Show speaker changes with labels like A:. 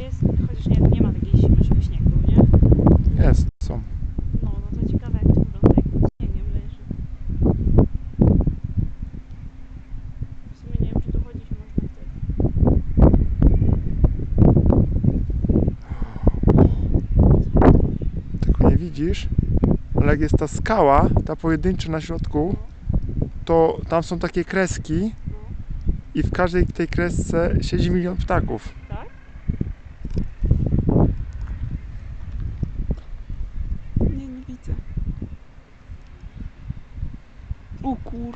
A: jest, chociaż nie, nie ma takiej zimy, żeby śnieg był, nie?
B: Jest, są.
A: No, no to ciekawe jak to wygląda, jak pod śniegiem leży. W sumie nie wiem, czy tu chodzić można wtedy.
B: Tylko nie widzisz, ale jak jest ta skała, ta pojedyncza na środku, to tam są takie kreski
A: no.
B: i w każdej tej kresce siedzi milion ptaków.
A: Tak? Nie,